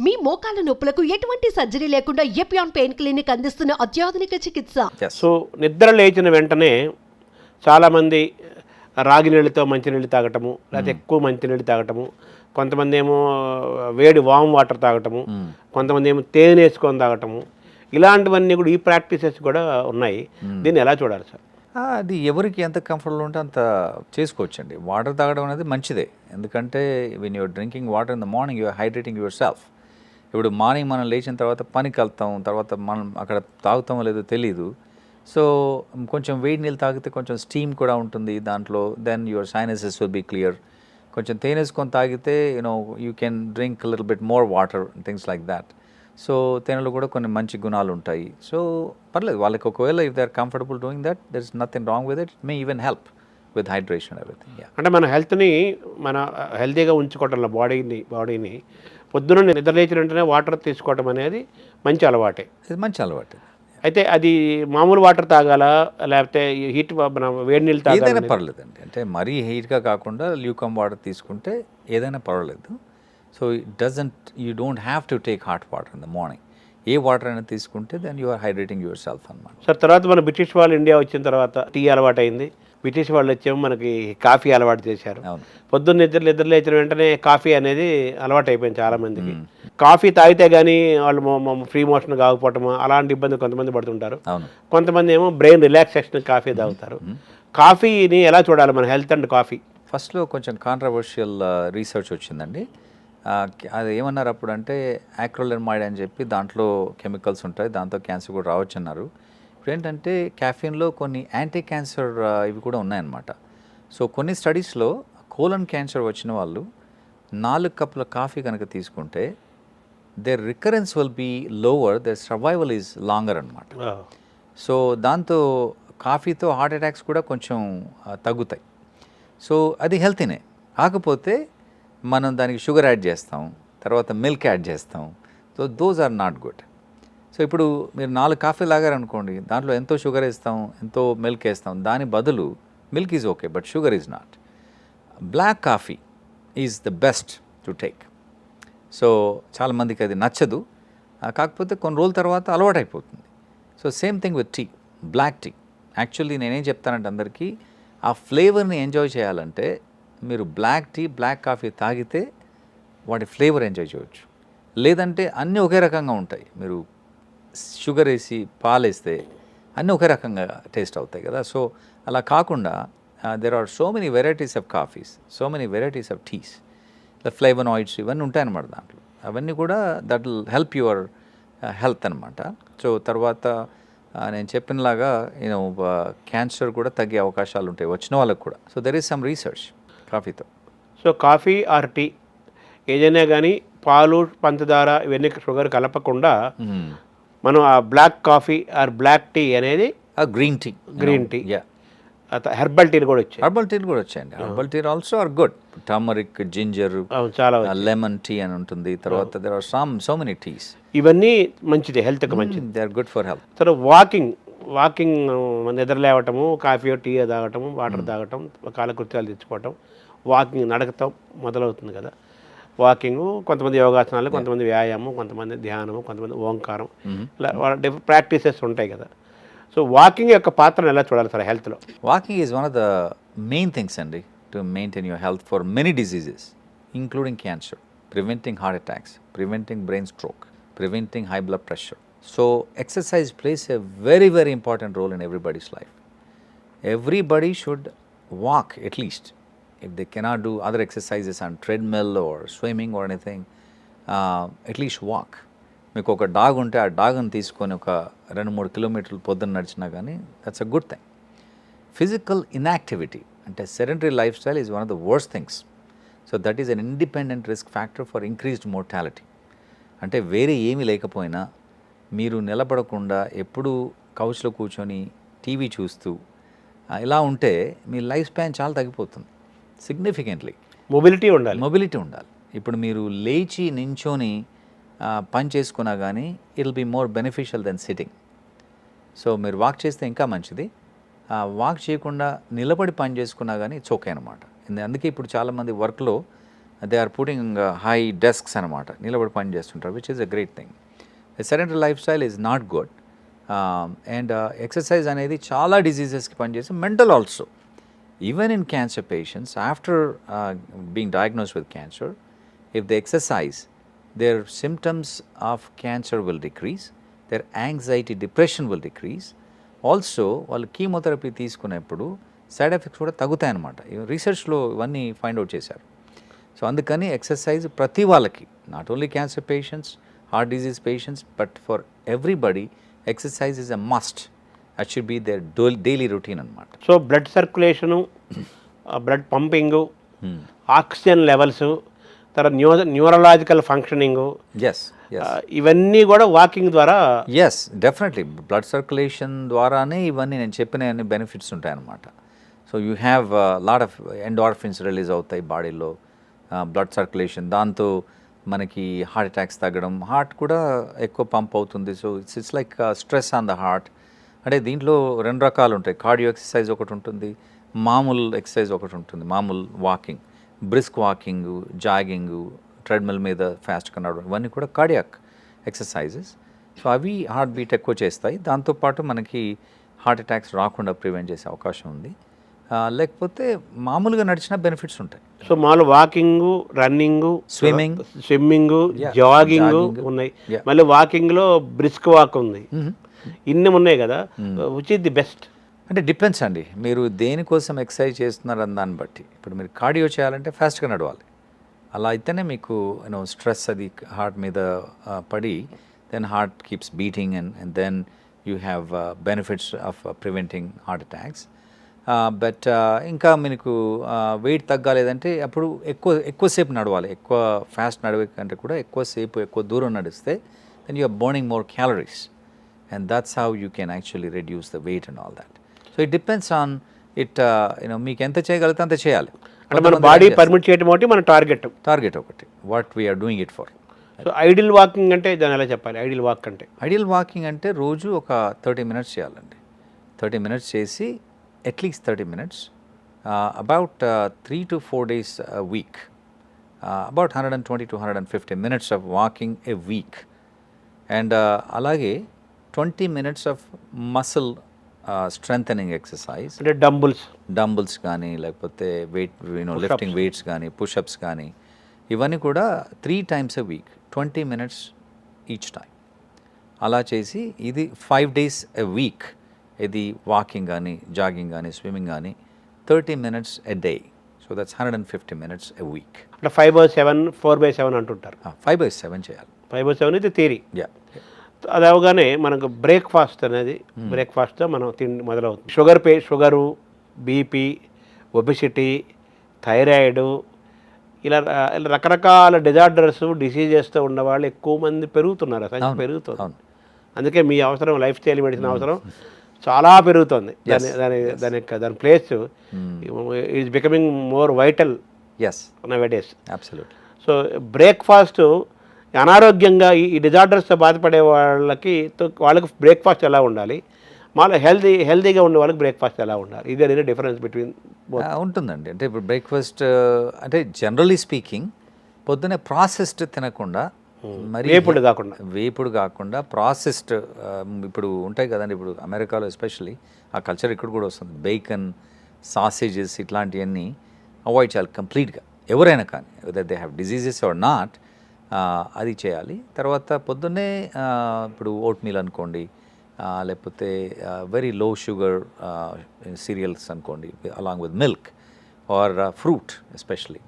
మీ మోకాల నొప్పులకు ఎటువంటి సర్జరీ లేకుండా ఎపియాన్ పెయిన్ క్లినిక్ అందిస్తున్న అత్యాధునిక చికిత్స. సో నిద్ర లేచిన వెంటనే చాలామంది రాగి నీళ్ళతో మంచినీళ్ళు తాగటము లేకపోతే ఎక్కువ మంచినీళ్ళు తాగటము కొంతమంది ఏమో వేడి వామ్ వాటర్ తాగటము కొంతమంది ఏమో తేనె వేసుకొని తాగటము ఇలాంటివన్నీ కూడా ఈ ప్రాక్టీసెస్ కూడా ఉన్నాయి. దీన్ని ఎలా చూడాలి సార్? అది ఎవరికి ఎంత కంఫర్టబుల్ ఉంటే అంత చేసుకోవచ్చండి. వాటర్ తాగడం అనేది మంచిదే. ఎందుకంటే when you're drinking water in the morning you are hydrating yourself ఇప్పుడు మార్నింగ్ మనం లేచిన తర్వాత పనికి వెళ్తాం తర్వాత మనం అక్కడ తాగుతామో లేదో తెలీదు. సో కొంచెం వేడి నీళ్ళు తాగితే కొంచెం స్టీమ్ కూడా ఉంటుంది దాంట్లో then your sinuses will be clear కొంచెం తేనెసుకొని తాగితే you know you can drink little bit more water things like that so తేనెలో కూడా కొన్ని మంచి గుణాలు ఉంటాయి. సో పర్లేదు వాళ్ళకి ఒకవేళ if they are comfortable doing that there is nothing wrong with it may even help with hydration everything అంటే మన హెల్త్ని మన uh, హెల్తీగా ఉంచుకోవటంలో బాడీని బాడీని పొద్దున నిద్ర లేచిన వెంటనే వాటర్ తీసుకోవటం అనేది మంచి అలవాటే. ఇది మంచి అలవాటు. అయితే అది మామూలు వాటర్ తాగాలా? లేకపోతే హీట్ మన వేడి నీళ్ళు ఏదైనా తాగాలా పర్లేదండి. అంటే మరీ హీట్గా కాకుండా ల్యూకమ్ వాటర్ తీసుకుంటే ఏదైనా పర్వాలేదు. So it doesn't you don't have to take hot water in the morning A water అయినా తీసుకుంటే then you are hydrating yourself అనమాట సార్ తర్వాత మన బ్రిటిష్ వాళ్ళు ఇండియా వచ్చిన తర్వాత టీ అలవాటు అయింది బ్రిటిష్ వాళ్ళు వచ్చేమో మనకి కాఫీ అలవాటు చేశారు. పొద్దున్న నిద్ర నిద్ర లేచిన వెంటనే కాఫీ అనేది అలవాటు అయిపోయింది చాలా మందికి కాఫీ తాగితే కానీ వాళ్ళు ఫ్రీ మోషన్ కాకపోవటము? అలాంటి ఇబ్బంది కొంతమంది పడుతుంటారు. కొంతమంది ఏమో బ్రెయిన్ రిలాక్సేషన్ కాఫీ తాగుతారు. కాఫీని ఎలా చూడాలి మన? హెల్త్ అండ్ కాఫీ ఫస్ట్లో కొంచెం కాంట్రవర్షియల్ రీసెర్చ్ వచ్చిందండి. ఆ, క- అది ఏమన్నారు అప్పుడు అంటే యాక్రోలెర్మైడ్ అని చెప్పి దాంట్లో కెమికల్స్ ఉంటాయి దాంతో క్యాన్సర్ కూడా రావచ్చు అన్నారు ఇప్పుడు ఏంటంటే క్యాఫీన్లో కొన్ని యాంటీ క్యాన్సర్ ఇవి కూడా ఉన్నాయన్నమాట. సో కొన్ని స్టడీస్లో కోలన్ క్యాన్సర్ వచ్చిన వాళ్ళు నాలుగు కప్పుల కాఫీ కనుక తీసుకుంటే their recurrence will be lower their survival is longer అనమాట సో దాంతో కాఫీతో హార్ట్ అటాక్స్ కూడా కొంచెం తగ్గుతాయి. సో అది హెల్తీనే. కాకపోతే మనం దానికి షుగర్ యాడ్ చేస్తాం తర్వాత మిల్క్ యాడ్ చేస్తాం. So those are not good so ఇప్పుడు మీరు నాలుగు కాఫీ లాగారనుకోండి దాంట్లో ఎంతో షుగర్ వేస్తాం ఎంతో మిల్క్ వేస్తాం దాని బదులు milk is okay but sugar is not black coffee is the best to take so చాలామందికి అది నచ్చదు. కాకపోతే కొన్ని రోజుల తర్వాత అలవాటైపోతుంది. So same thing with tea black tea actually నేనేం చెప్తానంటే అందరికీ ఆ ఫ్లేవర్ని ఎంజాయ్ చేయాలంటే మీరు బ్లాక్ టీ బ్లాక్ కాఫీ తాగితే వాటి ఫ్లేవర్ ఎంజాయ్ చేయవచ్చు లేదంటే అన్నీ ఒకే రకంగా ఉంటాయి. మీరు షుగర్ వేసి పాలు వేస్తే అన్నీ ఒకే రకంగా టేస్ట్ అవుతాయి కదా. సో అలా కాకుండా there are so many varieties of coffees so many varieties of teas flavonoids ఇవన్నీ ఉంటాయన్నమాట దాంట్లో. అవన్నీ కూడా that will help your health అనమాట సో తర్వాత నేను చెప్పినలాగా నేను క్యాన్సర్ కూడా తగ్గే అవకాశాలు ఉంటాయి వచ్చిన వాళ్ళకి కూడా. So there is some research కాఫీతో so coffee or tea ఏదైనా కానీ పాలు పంచదార ఇవన్నీ షుగర్ కలపకుండా మనం ఆ black coffee or black tea అనేది green tea tea. Yeah herbal టీలు కూడా వచ్చాయి. హర్బల్ టీలు కూడా వచ్చాయండి. Herbal tea also are good. Turmeric ginger చాలా. లెమన్ టీ అని ఉంటుంది. తర్వాత there are some so many teas ఇవన్నీ మంచిది హెల్త్కి మంచిది. They are good for health తర్వాత వాకింగ్ వాకింగ్ నిద్ర లేవటము కాఫీ టీ తాగటం వాటర్ తాగటం కాలకృత్యాలు తెచ్చుకోవటం వాకింగ్ నడకతో మొదలవుతుంది కదా. వాకింగ్ కొంతమంది యోగాసనాలు కొంతమంది వ్యాయామం కొంతమంది ధ్యానము కొంతమంది ఓంకారం ఇలా వాళ్ళ డిఫరెంట్ ప్రాక్టీసెస్ ఉంటాయి కదా. సో వాకింగ్ యొక్క పాత్రను ఎలా చూడాలి sir హెల్త్లో? Walking is one of the main things అండి to maintain your health for many diseases including cancer preventing heart attacks preventing brain stroke preventing high blood pressure so exercise places a very very important role in everybody's life should walk at least if they cannot do other exercises on treadmill or swimming or anything uh, at least walk. మీకు ఒక dog ఉంటే ఆ డాగ్ని తీసుకొని ఒక రెండు మూడు కిలోమీటర్లు పొద్దున్న నడిచినా కానీ that's a good thing physical inactivity అంటే sedentary life style is one of the worst things so that is an independent risk factor for increased mortality అంటే వేరే ఏమీ లేకపోయినా మీరు నిలబడకుండా ఎప్పుడూ కౌచ్లో కూర్చొని టీవీ చూస్తూ ఇలా ఉంటే మీ లైఫ్ స్పాన్ చాలా తగ్గిపోతుంది. సిగ్నిఫికెంట్లీ మొబిలిటీ ఉండాలి. మొబిలిటీ ఉండాలి. ఇప్పుడు మీరు లేచి నించొని పని చేసుకున్నా కానీ it be more beneficial then sitting so మీరు వాక్ చేస్తే ఇంకా మంచిది. వాక్ చేయకుండా నిలబడి పని చేసుకున్నా కానీ ఇట్స్ ఓకే అనమాట అందుకే ఇప్పుడు చాలామంది వర్క్లో they are putting high desks అనమాట నిలబడి పని చేస్తుంటారు which is a great thing sedentary life style is not good and exercise అనేది చాలా డిసీజెస్కి పనిచేసి mental also even in cancer patients, after uh, being diagnosed with cancer, if they exercise, their symptoms of cancer will decrease, their anxiety, depression will decrease. Also వాళ్ళు chemotherapy తీసుకునేప్పుడు side effects కూడా తగ్గుతాయన్నమాట రీసెర్చ్లో ఇవన్నీ ఫైండ్ అవుట్ చేశారు so అందుకని exercise ప్రతి వాళ్ళకి not only cancer patients heart disease patients but for everybody exercise is a must at should be there daily routine అనమాట so blood circulation blood pumping oxygen levels తర్వాత new neurological functioning ఎస్ ఎస్ ఇవన్నీ కూడా walking ద్వారా yes definitely blood circulation ద్వారానే ఇవన్నీ నేను చెప్పిన అన్ని బెనిఫిట్స్ ఉంటాయన్నమాట. So you have lot of endorphins release అవుతాయి బాడీలో. బ్లడ్ సర్క్యులేషన్ దాంతో మనకి హార్ట్ అటాక్స్ తగ్గడం హార్ట్ కూడా ఎక్కువ పంప్ అవుతుంది. So it's it's like stress on the heart అంటే దీంట్లో రెండు రకాలు ఉంటాయి కార్డియో ఎక్సర్సైజ్ ఒకటి ఉంటుంది మామూలు ఎక్సర్సైజ్ ఒకటి ఉంటుంది మామూలు walking brisk walking jogging treadmill మీద ఫాస్ట్గా నడవడం ఇవన్నీ కూడా కార్డియాక్ ఎక్సర్సైజెస్ సో అవి హార్ట్ బీట్ ఎక్కువ చేస్తాయి దాంతోపాటు మనకి హార్ట్ అటాక్స్ రాకుండా ప్రివెంట్ చేసే అవకాశం ఉంది లేకపోతే మామూలుగా నడిచిన బెనిఫిట్స్ ఉంటాయి సో మామూలు walking running. Swimming Yeah, jogging. ఉన్నాయి. మళ్ళీ వాకింగ్లో బ్రిస్క్ వాక్ ఉంది. ఇన్ని ఉన్నాయి కదా. విచ్ ఇస్ ది బెస్ట్ అంటే డిపెండ్స్ అండి. మీరు దేనికోసం ఎక్సర్సైజ్ చేస్తున్నారని దాన్ని బట్టి. ఇప్పుడు మీరు కార్డియో చేయాలంటే ఫాస్ట్గా నడవాలి. అలా అయితేనే మీకు యూనో స్ట్రెస్ అది హార్ట్ మీద పడి then heart keeps beating and and then you have benefits of preventing heart attacks but ఇంకా మీకు వెయిట్ తగ్గాలేదంటే అప్పుడు ఎక్కువ ఎక్కువసేపు నడవాలి. ఎక్కువ ఫాస్ట్ నడవే కంటే కూడా ఎక్కువసేపు ఎక్కువ దూరం నడిస్తే then you are burning more calories and that's how you can actually reduce the weight and all that. So it depends on it, uh, you know, మీకు ఎంత చేయగలిగితే అంత చేయాలి. అంటే మన బాడీ పర్మిట్ చేయడం ఒకటి మన టార్గెట్ టార్గెట్ ఒకటి what we are doing it for so ideal walking అంటే దాని ఎలా చెప్పాలి? ఐడియల్ వాక్ అంటే? ఐడియల్ వాకింగ్ అంటే రోజు ఒక థర్టీ మినిట్స్ చేయాలండి. థర్టీ మినిట్స్ చేసి at least thirty minutes about three to four days week about hundred and twenty to hundred and fifty minutes of walking a week and అలాగే twenty minutes of muscle strength exercise. అంటే dumbbells. Dumbbells కానీ లేకపోతే weight you know lifting weights కానీ pushups కానీ ఇవన్నీ కూడా three times a week twenty minutes each time అలా చేసి ఇది ఫైవ్ డేస్ ఎ వీక్ ఇది వాకింగ్ కానీ జాగింగ్ కానీ స్విమ్మింగ్ కానీ thirty minutes a day so that's hundred and fifty minutes a week అంటే five by seven four by seven అంటుంటారు. Five by seven చేయాలి. ఫైవ్ బై సెవెన్ అయితే theory యా అది అవగానే మనకు బ్రేక్ఫాస్ట్ అనేది బ్రేక్ఫాస్ట్తో మనం తిండి మొదలవుతుంది. షుగర్ పే షుగరు బీపీ ఒబిసిటీ థైరాయిడ్ ఇలా ఇలా రకరకాల డిజార్డర్స్ డిసీజెస్తో ఉన్న వాళ్ళు ఎక్కువ మంది పెరుగుతున్నారు. అసలు అవును, పెరుగుతుంది. అందుకే మీ అవసరం లైఫ్ స్టైల్ మెడిసిన్ అవసరం చాలా పెరుగుతుంది. దాని దాని దాని యొక్క దాని place is becoming more vital as nowadays absolute so breakfast అనారోగ్యంగా ఈ డిజార్డర్స్తో బాధపడే వాళ్ళకి వాళ్ళకి బ్రేక్ఫాస్ట్ ఎలా ఉండాలి? మాలో హెల్దీ హెల్దీగా ఉండే వాళ్ళకి బ్రేక్ఫాస్ట్ ఎలా ఉండాలి? ఇది అనేది డిఫరెన్స్ బిట్వీన్ ఉంటుందండి. అంటే ఇప్పుడు బ్రేక్ఫాస్ట్ అంటే జనరలీ స్పీకింగ్ పొద్దునే ప్రాసెస్డ్ తినకుండా మరి వేపుడు కాకుండా. వేపుడు కాకుండా ప్రాసెస్డ్ ఇప్పుడు ఉంటాయి కదండి. ఇప్పుడు అమెరికాలో ఎస్పెషల్లీ ఆ కల్చర్ ఇక్కడ కూడా వస్తుంది. బేకన్ సాసేజెస్ ఇట్లాంటివన్నీ అవాయిడ్ చేయాలి కంప్లీట్గా ఎవరైనా కానీ whether they have diseases or not అది చేయాలి. తర్వాత పొద్దున్నే ఇప్పుడు ఓట్మీల్ అనుకోండి లేకపోతే వెరీ లో షుగర్ సీరియల్స్ అనుకోండి along with milk or fruit especially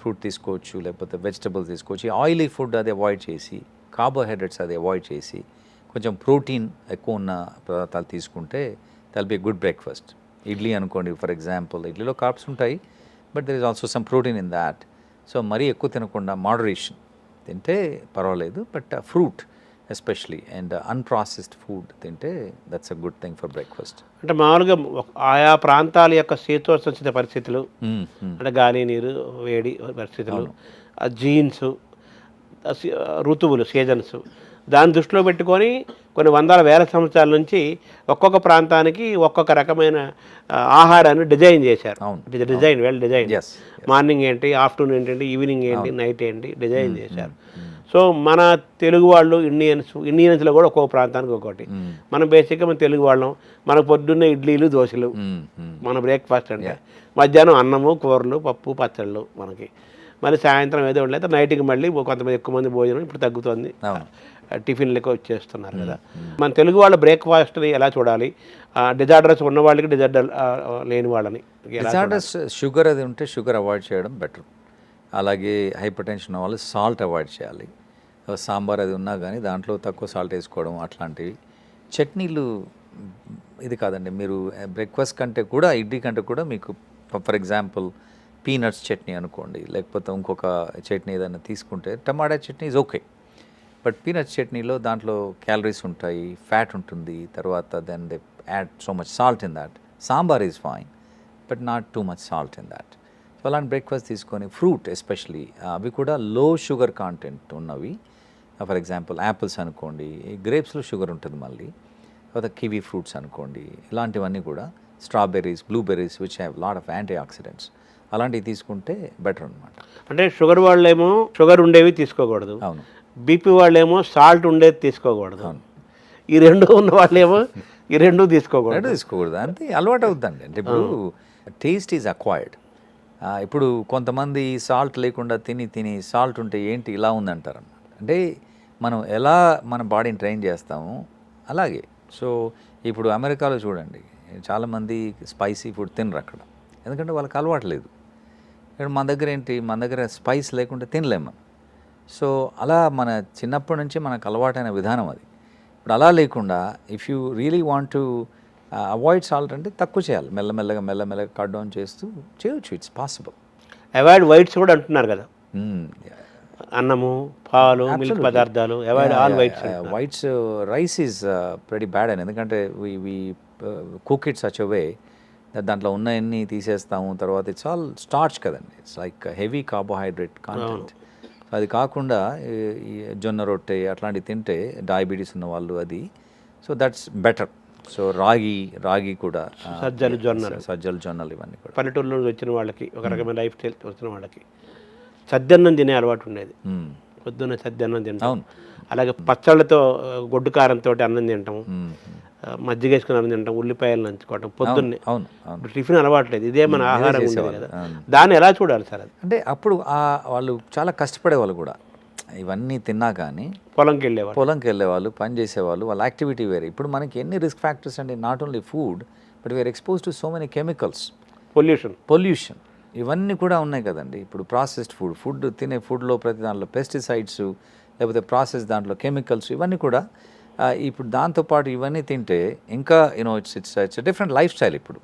fruit తీసుకోవచ్చు లేకపోతే వెజిటబుల్స్ తీసుకోవచ్చు. ఆయిలీ ఫుడ్ అది అవాయిడ్ చేసి కార్బోహైడ్రేట్స్ అది అవాయిడ్ చేసి కొంచెం ప్రోటీన్ ఎక్కువ ఉన్న పదార్థాలు తీసుకుంటే that'll be good breakfast idli అనుకోండి ఫర్ ఎగ్జాంపుల్ ఇడ్లీలో కార్బ్స్ ఉంటాయి but there is also some protein in that so మరీ ఎక్కువ తినకుండా మోడరేషన్ తింటే పర్వాలేదు but fruit especially and unprocessed food తింటే that's a good thing for breakfast అంటే మామూలుగా ఆయా ప్రాంతాల యొక్క శీతోష్ణ పరిస్థితులు అంటే గాలి నీరు వేడి పరిస్థితులు జీన్స్ ఋతువులు సీజన్స్ దాన్ని దృష్టిలో పెట్టుకొని కొన్ని వందల వేల సంవత్సరాల నుంచి ఒక్కొక్క ప్రాంతానికి ఒక్కొక్క రకమైన ఆహారాన్ని డిజైన్ చేశారు. Design well design. మార్నింగ్ ఏంటి ఆఫ్టర్నూన్ ఏంటంటే ఈవినింగ్ ఏంటి నైట్ ఏంటి డిజైన్ చేశారు. సో మన తెలుగు వాళ్ళు ఇండియన్స్ ఇండియన్స్లో కూడా ఒక్కొక్క ప్రాంతానికి ఒక్కొక్కటి మ్మ్. మనం బేసిక్గా మన తెలుగు వాళ్ళం మన పొద్దున్నే ఇడ్లీలు దోశలు. మన బ్రేక్ఫాస్ట్ అంటే మధ్యాహ్నం అన్నము కూరలు పప్పు పచ్చళ్ళు మనకి. మరి సాయంత్రం ఏదో ఉండలేదు నైట్కి మళ్ళీ కొంతమంది ఎక్కువ మంది భోజనం ఇప్పుడు తగ్గుతుంది. టిఫిన్లకి వచ్చేస్తున్నారు కదా. మన తెలుగు వాళ్ళ బ్రేక్ఫాస్ట్ని ఎలా చూడాలి? డిజార్డర్స్ ఉన్న వాళ్ళకి డిజార్డర్ లేని వాళ్ళని డిజార్డర్స్ షుగర్ అది ఉంటే షుగర్ అవాయిడ్ చేయడం బెటర్. అలాగే హైపర్ టెన్షన్ వాళ్ళు సాల్ట్ అవాయిడ్ చేయాలి. సాంబార్ అది ఉన్నా కానీ దాంట్లో తక్కువ సాల్ట్ వేసుకోవడం అట్లాంటివి. చట్నీలు ఇది కాదండి మీరు బ్రేక్ఫాస్ట్ కంటే కూడా ఇడ్లీ కంటే కూడా మీకు ఫర్ ఎగ్జాంపుల్ పీనట్స్ చట్నీ అనుకోండి లేకపోతే ఇంకొక చట్నీ ఏదైనా తీసుకుంటే tomato chutney is okay but peanut చట్నీలో దాంట్లో క్యాలరీస్ ఉంటాయి ఫ్యాట్ ఉంటుంది తర్వాత then they add so much salt in that sambar is fine but not too much salt in that so అలాంటి బ్రేక్ఫాస్ట్ తీసుకొని ఫ్రూట్ ఎస్పెషలీ అవి కూడా లో షుగర్ కాంటెంట్ ఉన్నవి. ఫర్ ఎగ్జాంపుల్ యాపిల్స్ అనుకోండి గ్రేప్స్లో షుగర్ ఉంటుంది మళ్ళీ. తర్వాత కివీ ఫ్రూట్స్ అనుకోండి ఇలాంటివన్నీ కూడా. Strawberries blueberries which have lot of antioxidants అలాంటివి తీసుకుంటే బెటర్ అనమాట అంటే షుగర్ వాళ్ళేమో షుగర్ ఉండేవి తీసుకోకూడదు. అవును. బీపీ వాళ్ళేమో సాల్ట్ ఉండేది తీసుకోకూడదు. ఈ రెండు ఉన్న వాళ్ళేమో ఈ రెండు తీసుకోకూడదు. తీసుకోకూడదు. అంతే అలవాటు అవుతుందండి అంటే ఇప్పుడు టేస్ట్ ఈజ్ అక్వైర్డ్. ఇప్పుడు కొంతమంది సాల్ట్ లేకుండా తిని తిని సాల్ట్ ఉంటే ఏంటి ఇలా ఉందంటారు అంటే మనం ఎలా మన బాడీని ట్రైన్ చేస్తామో అలాగే. సో ఇప్పుడు అమెరికాలో చూడండి చాలామంది స్పైసీ ఫుడ్ తినరు అక్కడ. ఎందుకంటే వాళ్ళకి అలవాటు లేదు. ఇక్కడ మన దగ్గర ఏంటి? మన దగ్గర స్పైస్ లేకుండా తినలేం మనం. సో అలా మన చిన్నప్పటి నుంచి మనకు అలవాటైన విధానం అది. ఇప్పుడు అలా లేకుండా if you really want to avoid salt అంటే తక్కువ చేయాలి. మెల్లమెల్లగా మెల్లమెల్లగా కట్ డౌన్ చేస్తూ చేయొచ్చు. ఇట్స్ పాసిబుల్ అవాయిడ్ వైట్స్ కూడా అంటున్నారు కదా. అన్నము పాలు మిల్క్ పదార్థాలు avoid all whites whites rice is very bad అని. ఎందుకంటే we we cook it such away దాంట్లో ఉన్నవన్నీ తీసేస్తాము తర్వాత ఇట్స్ ఆల్ స్టార్చ్ కదండి. It's like heavy carbohydrate content అది కాకుండా జొన్న రొట్టె అట్లాంటివి తింటే డయాబెటీస్ ఉన్న వాళ్ళు అది. సో దట్స్ బెటర్ సో రాగి రాగి కూడా సజ్జలు జొన్నలు. సజ్జలు జొన్నలు ఇవన్నీ కూడా. పల్లెటూరులో నుంచి వచ్చిన వాళ్ళకి ఒక రకమైన లైఫ్ స్టైల్ వచ్చిన వాళ్ళకి సద్దన్నం తినే అలవాటు ఉండేది. మ్మ్. పొద్దున్న సద్దన్నం తింటాం. అవును. అలాగే పచ్చళ్ళతో గొడ్డు కారంతో అన్నం తింటాం. మ్మ్. ఆ, మజ్జిగ వేసుకుని తింటాం ఉల్లిపాయలు నంచుకోవటం పొద్దున్నే. అవును టిఫిన్ అలవాట్లేదు ఇదే మన ఆహారం ఉండేది. కదా. దాన్ని ఎలా చూడాలి సార్ అది? అంటే అప్పుడు వాళ్ళు చాలా కష్టపడేవాళ్ళు కూడా. ఇవన్నీ తిన్నా కానీ పొలంకి వెళ్ళేవాళ్ళు. పొలంకి వెళ్ళేవాళ్ళు పని చేసేవాళ్ళు వాళ్ళ యాక్టివిటీ వేరే. ఇప్పుడు మనకి ఎన్ని రిస్క్ ఫ్యాక్టర్స్ అండి not only food but we are expose to so many chemicals. Pollution. Pollution. ఇవన్నీ కూడా ఉన్నాయి కదండి. ఇప్పుడు ప్రాసెస్డ్ ఫుడ్ ఫుడ్ తినే ఫుడ్లో ప్రతి దాంట్లో పెస్టిసైడ్స్ లేకపోతే ప్రాసెస్ దాంట్లో కెమికల్స్ ఇవన్నీ కూడా ఇప్పుడు దాంతోపాటు ఇవన్నీ తింటే ఇంకా you know it's it's it's different lifestyle ఇప్పుడు.